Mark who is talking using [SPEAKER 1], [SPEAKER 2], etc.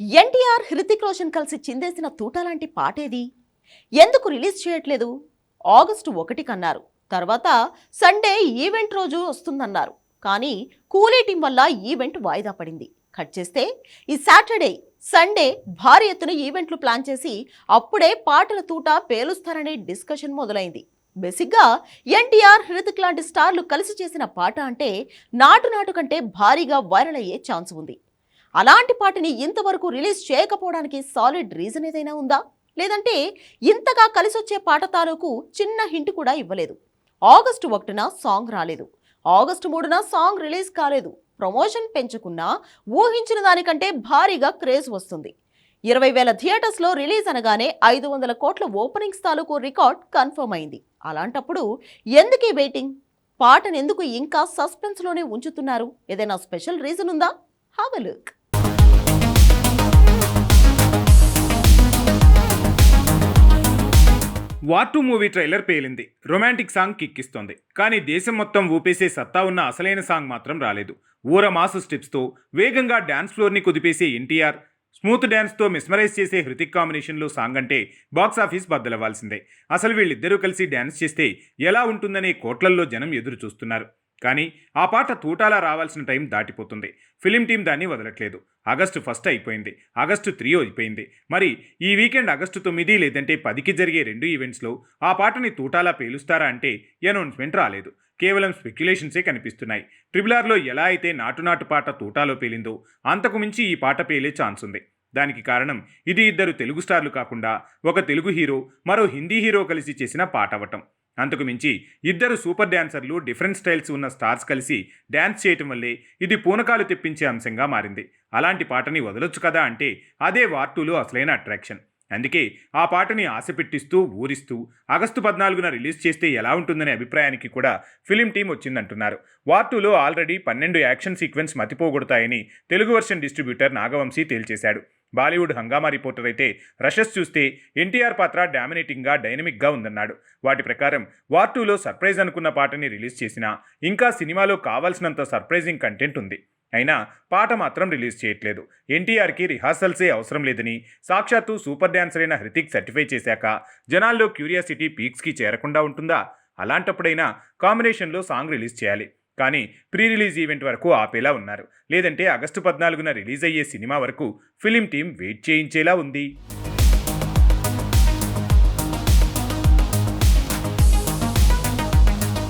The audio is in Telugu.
[SPEAKER 1] ఎన్టీఆర్ హృతిక్ రోషన్ కలిసి చిందేసిన తూట లాంటి పాటేది? ఎందుకు రిలీజ్ చేయట్లేదు? ఆగస్టు ఒకటి కన్నారు. తర్వాత సండే ఈవెంట్ రోజు వస్తుందన్నారు. కానీ కూలీ టీం వల్ల ఈవెంట్ వాయిదా పడింది. కట్ చేస్తే ఈ సాటర్డే సండే భారీ ఎత్తున ఈవెంట్లు ప్లాన్ చేసి అప్పుడే పాటల తూట పేలుస్తారనే డిస్కషన్ మొదలైంది. బేసిక్గా ఎన్టీఆర్ హృతిక్ లాంటి స్టార్లు కలిసి చేసిన పాట అంటే నాటు నాటు కంటే భారీగా వైరల్ అయ్యే ఛాన్స్ ఉంది. అలాంటి పాటని ఇంతవరకు రిలీజ్ చేయకపోవడానికి సాలిడ్ రీజన్ ఏదైనా ఉందా? లేదంటే ఇంతగా కలిసొచ్చే పాట తాలూకు చిన్న హింట్ కూడా ఇవ్వలేదు. ఆగస్టు ఒకటిన సాంగ్ రాలేదు. ఆగస్టు మూడున సాంగ్ రిలీజ్ కాలేదు. ప్రమోషన్ పెంచుకున్నా ఊహించిన దానికంటే భారీగా క్రేజ్ వస్తుంది. ఇరవై వేల థియేటర్స్లో రిలీజ్ అనగానే ఐదు వందల కోట్ల ఓపెనింగ్స్ తాలూకు రికార్డ్ కన్ఫర్మ్ అయింది. అలాంటప్పుడు ఎందుకీ వెయిటింగ్? పాటను ఎందుకు ఇంకా సస్పెన్స్లోనే ఉంచుతున్నారు? ఏదైనా స్పెషల్ రీజన్ ఉందా? Have look.
[SPEAKER 2] War two movie trailer పేలింది. రొమాంటిక్ సాంగ్ కిక్కిస్తోంది. కానీ దేశం మొత్తం ఊపేసే సత్తా ఉన్న అసలైన సాంగ్ మాత్రం రాలేదు. ఊర మాసు స్టెప్స్తో వేగంగా డ్యాన్స్ ఫ్లోర్ని కుదిపేసే ఎన్టీఆర్ స్మూత్ డ్యాన్స్తో మిస్మరైజ్ చేసే హృతిక్ కాంబినేషన్లో సాంగ్ అంటే బాక్స్ ఆఫీస్ బద్దలవ్వాల్సిందే. అసలు వీళ్ళిద్దరూ కలిసి డ్యాన్స్ చేస్తే ఎలా ఉంటుందనే కోట్లల్లో జనం ఎదురు చూస్తున్నారు కానీ ఆ పాట తూటాలా రావాల్సిన టైం దాటిపోతుంది. ఫిలిం టీం దాన్ని వదలట్లేదు. ఆగస్టు ఫస్ట్ అయిపోయింది. ఆగస్టు త్రీ అయిపోయింది. మరి ఈ వీకెండ్ ఆగస్టు తొమ్మిది లేదంటే పదికి జరిగే రెండు ఈవెంట్స్లో ఆ పాటని తూటాలా పేలుస్తారా అంటే అనౌన్స్మెంట్ రాలేదు. కేవలం స్పెక్యులేషన్సే కనిపిస్తున్నాయి. ట్రిపుల్ ఆర్లో ఎలా అయితే నాటు నాటు పాట తూటాలో పేలిందో అంతకు మించి ఈ పాట పేలే ఛాన్స్ ఉంది. దానికి కారణం ఇది ఇద్దరు తెలుగు స్టార్లు కాకుండా ఒక తెలుగు హీరో మరో హిందీ హీరో కలిసి చేసిన పాట అవటం. అంతకు మించి ఇద్దరు సూపర్ డ్యాన్సర్లు డిఫరెంట్ స్టైల్స్ ఉన్న స్టార్స్ కలిసి డ్యాన్స్ చేయటం వల్లే ఇది పూనకాలు తెప్పించే అంశంగా మారింది. అలాంటి పాటని వదలొచ్చు కదా అంటే అదే వార్టూలో అసలైన అట్రాక్షన్. అందుకే ఆ పాటని ఆశ పెట్టిస్తూ ఊరిస్తూ ఆగస్టు పద్నాలుగున రిలీజ్ చేస్తే ఎలా ఉంటుందనే అభిప్రాయానికి కూడా ఫిలిం టీం వచ్చిందంటున్నారు. వార్టూలో ఆల్రెడీ పన్నెండు యాక్షన్ సీక్వెన్స్ మతిపోగొడతాయని తెలుగు వర్షన్ డిస్ట్రిబ్యూటర్ నాగవంశీ తేల్చేశాడు. బాలీవుడ్ హంగామా రిపోర్టర్ అయితే రషెస్ చూస్తే ఎన్టీఆర్ పాత్ర డామినేటింగ్గా డైనమిక్గా ఉందన్నాడు. వాటి ప్రకారం వార్ టూలో సర్ప్రైజ్ అనుకున్న పాటని రిలీజ్ చేసినా ఇంకా సినిమాలో కావాల్సినంత సర్ప్రైజింగ్ కంటెంట్ ఉంది. అయినా పాట మాత్రం రిలీజ్ చేయట్లేదు. ఎన్టీఆర్కి రిహార్సల్సే అవసరం లేదని సాక్షాత్తు సూపర్ డ్యాన్సరైన అయిన హృతిక్ సర్టిఫై చేశాక జనాల్లో క్యూరియాసిటీ పీక్స్కి చేరకుండా ఉంటుందా? అలాంటప్పుడైనా కాంబినేషన్లో సాంగ్ రిలీజ్ చేయాలి. కానీ ప్రీ రిలీజ్ ఈవెంట్ వరకు ఆపేలా ఉన్నారు. లేదంటే ఆగస్టు పద్నాలుగున రిలీజ్ అయ్యే సినిమా వరకు ఫిలిం టీం వెయిట్ చేయించేలా ఉంది.